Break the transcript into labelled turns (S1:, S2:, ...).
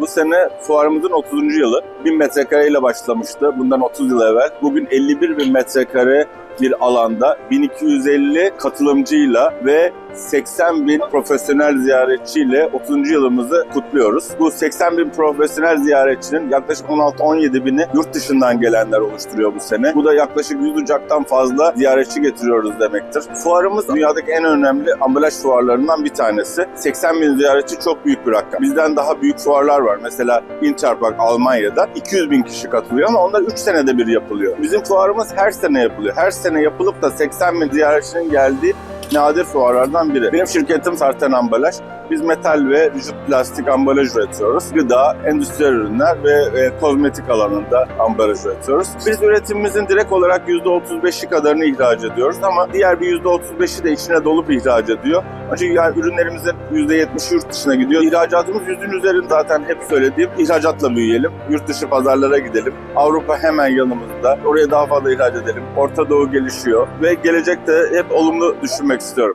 S1: Bu sene fuarımızın 30. yılı. 1000 metrekare ile başlamıştı bundan 30 yıl evvel. Bugün 51 bin metrekare bir alanda 1250 katılımcıyla ve 80 bin profesyonel ziyaretçiyle 30. yılımızı kutluyoruz. Bu 80 bin profesyonel ziyaretçinin yaklaşık 16-17 bini yurt dışından gelenler oluşturuyor bu sene. Bu da yaklaşık 100 uçaktan fazla ziyaretçi getiriyoruz demektir. Fuarımız dünyadaki en önemli ambalaj fuarlarından bir tanesi. 80 bin ziyaretçi çok büyük bir rakam. Bizden daha büyük fuarlar var. Mesela Interpark Almanya'da 200 bin kişi katılıyor ama onlar 3 senede bir yapılıyor. Bizim fuarımız her sene yapılıyor. Her sene yapılıp da 80 bin ziyaretçinin geldiği nadir fuarlardan biri. Benim şirketim Sarten Ambalaj. Biz metal ve rigid plastik ambalaj üretiyoruz. Gıda, endüstriyel ürünler ve e, kozmetik alanında ambalaj üretiyoruz. Biz üretimimizin direkt olarak %35'i kadarını ihraç ediyoruz ama diğer bir %35'i de içine dolup ihraç ediyor. Çünkü yani ürünlerimizin %70'i yurt dışına gidiyor. İhracatımız yüzün üzerinde zaten hep söylediğim ihracatla büyüyelim. Yurt dışı pazarlara gidelim. Avrupa hemen yanımızda. Oraya daha fazla ihraç edelim. Orta Doğu gelişiyor ve gelecekte hep olumlu düşünmek istiyorum.